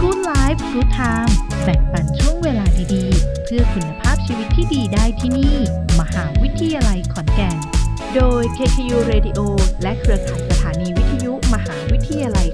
Good Life Good Time แบ่งปันช่วงเวลาดีๆ เพื่อคุณภาพชีวิตที่ดีได้ที่นี่ มหาวิทยาลัยขอนแก่น โดย KKU Radio และเครือข่ายสถานีวิทยุ มหาวิทยาลัย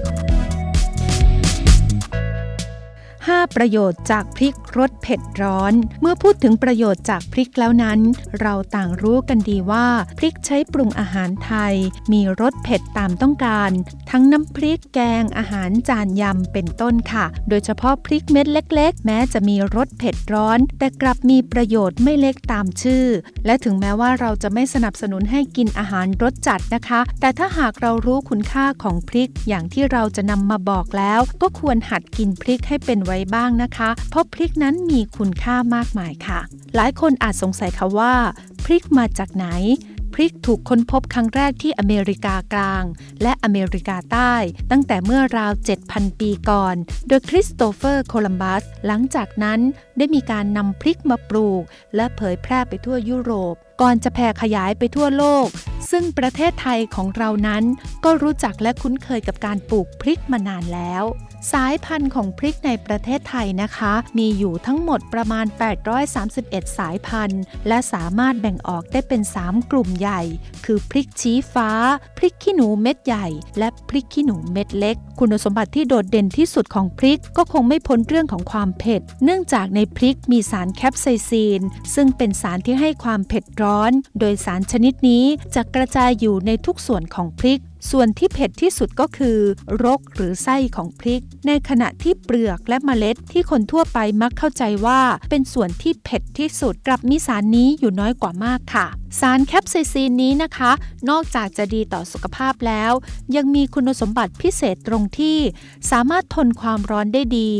5 ประโยชน์จากพริกรสเผ็ดร้อน เมื่อพูดถึงประโยชน์จากพริกแล้วนั้น เราต่างรู้กันดีว่า พริกใช้ปรุงอาหารไทย มีรสเผ็ดตามต้องการ ทั้งน้ำพริกแกงอาหารจานยำเป็นต้นค่ะ โดยเฉพาะพริกเม็ดเล็ก ๆ แม้จะมีรสเผ็ดร้อน แต่กลับมีประโยชน์ไม่เล็กตามชื่อ และถึงแม้ว่าเราจะไม่สนับสนุนให้กินอาหารรสจัดนะคะ แต่ถ้าหากเรารู้คุณค่าของพริกอย่างที่เราจะนำมาบอกแล้ว ก็ควรหัดกินพริกให้เป็นไว้บ้างนะคะ เพราะพริกนั้นมีคุณค่ามากมายค่ะ หลายคนอาจสงสัยค่ะว่า พริกมาจากไหน พริกถูกค้นพบครั้งแรกที่อเมริกากลาง และอเมริกาใต้ ตั้งแต่เมื่อราว 7,000 ปีก่อน โดยคริสโตเฟอร์ โคลัมบัส หลังจากนั้นได้มีการนำพริกมาปลูก และเผยแพร่ไปทั่วยุโรป ก่อนจะแผ่ขยายไปทั่วโลก ซึ่งประเทศไทยของเรานั้น ก็รู้จักและคุ้นเคยกับการปลูกพริกมานานแล้ว สายพันธุ์ของพริกในประเทศไทยนะคะ มีอยู่ทั้งหมดประมาณ 831 สายพันธุ์ และสามารถแบ่งออกได้เป็น 3 กลุ่มใหญ่ คือพริกชี้ฟ้า พริกขี้หนูเม็ดใหญ่ และพริกขี้หนูเม็ดเล็ก คุณสมบัติที่โดดเด่นที่สุดของพริกก็คงไม่พ้นเรื่องของความเผ็ด เนื่องจากในพริกมีสารแคปไซซีน ซึ่งเป็นสารที่ให้ความเผ็ดร้อน โดยสารชนิดนี้จะกระจายอยู่ในทุกส่วนของพริก ส่วนที่เผ็ดที่สุดก็คือ รกหรือไส้ของพริก ในขณะที่เปลือกและเมล็ดที่คนทั่วไปมักเข้าใจว่า เป็นส่วนที่เผ็ดที่สุดกลับมีสารนี้อยู่น้อยกว่ามากค่ะ สารแคปไซซีนนี้นะคะ นอกจากจะดีต่อสุขภาพแล้ว ยังมีคุณสมบัติพิเศษตรงที่ สามารถทนความร้อนได้ดี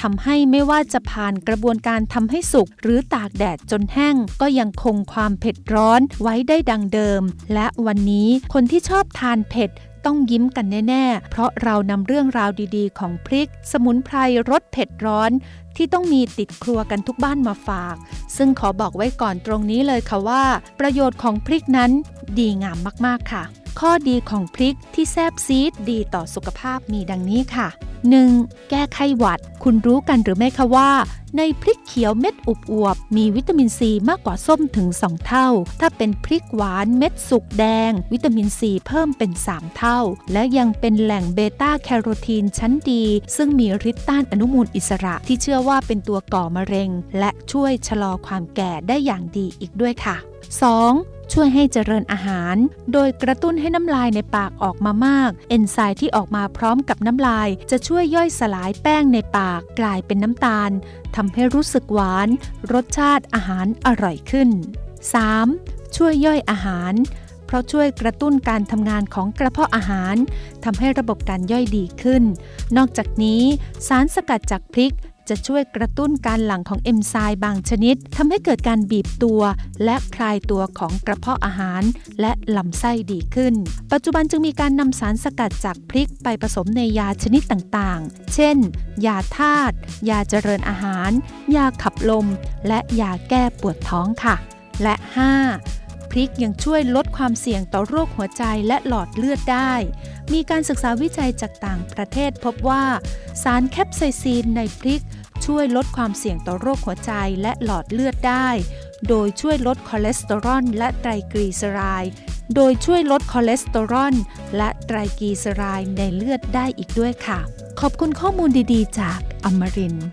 ทำให้ไม่ว่าจะผ่านกระบวนการทำให้สุกหรือตากแดดจนแห้ง ก็ยังคงความเผ็ดร้อนไว้ได้ดังเดิม และวันนี้คนที่ชอบทานเผ็ด ต้องยิ้มกันแน่ ๆ เพราะเรานำเรื่องราวดีๆ ของพริก สมุนไพรรสเผ็ดร้อน ที่ต้องมีติดครัวกันทุกบ้านมาฝาก ซึ่งขอบอกไว้ก่อนตรงนี้เลยค่ะว่า ประโยชน์ของพริกนั้นดีงามมากๆค่ะ ข้อดีของพริกที่แซบซีดดีต่อสุขภาพมีดังนี้ค่ะ 1. แก้ไข้หวัด คุณรู้กันหรือไม่คะว่า ในพริกเขียวเม็ดอุบอวบมีวิตามินซีมากกว่าส้มถึง 2 เท่า ถ้าเป็นพริกหวานเม็ดสุกแดง วิตามินซีเพิ่มเป็น 3 เท่า และยังเป็นแหล่งเบต้าแคโรทีนชั้นดี ซึ่งมีฤทธิ์ต้านอนุมูลอิสระที่เชื่อว่าเป็นตัวก่อมะเร็ง และช่วยชะลอความแก่ได้อย่างดีอีกด้วยค่ะ 2. ช่วยให้เจริญอาหาร โดยกระตุ้นให้น้ำลายในปากออกมามาก เอนไซม์ที่ออกมาพร้อมกับน้ำลาย จะช่วยย่อยสลายแป้งในปากกลายเป็นน้ำตาลทำให้รู้สึกหวาน รสชาติอาหารอร่อยขึ้น 3. ช่วยย่อยอาหาร เพราะช่วยกระตุ้นการทำงานของกระเพาะอาหารทำให้ระบบการย่อยดีขึ้น นอกจากนี้ สารสกัดจากพริก จะช่วยกระตุ้นการหลั่งของเอนไซม์บางชนิดทำให้เกิดการบีบตัว และคลายตัวของกระเพาะอาหาร และลำไส้ดีขึ้น ปัจจุบันจึงมีการนำสารสกัดจากพริกไปผสมในยาชนิดต่างๆ เช่น ยาธาตุ ยาเจริญอาหาร ยาขับลม และยาแก้ปวดท้องค่ะ และ 5. พริกยังช่วยลดความเสี่ยงต่อโรคหัวใจและหลอดเลือดได้ มีการศึกษาวิจัยจากต่างประเทศพบว่า สารแคปไซซีนในพริก ช่วยลดความเสี่ยงต่อโรคหัวใจและหลอดเลือดได้ โดยช่วยลดคอเลสเตอรอลและไตรกลีเซอไรด์โดยช่วยลดคอเลสเตอรอลและไตรกลีเซอไรด์ในเลือดได้อีกด้วยค่ะ ขอบคุณข้อมูลดีๆ จากอมรินทร์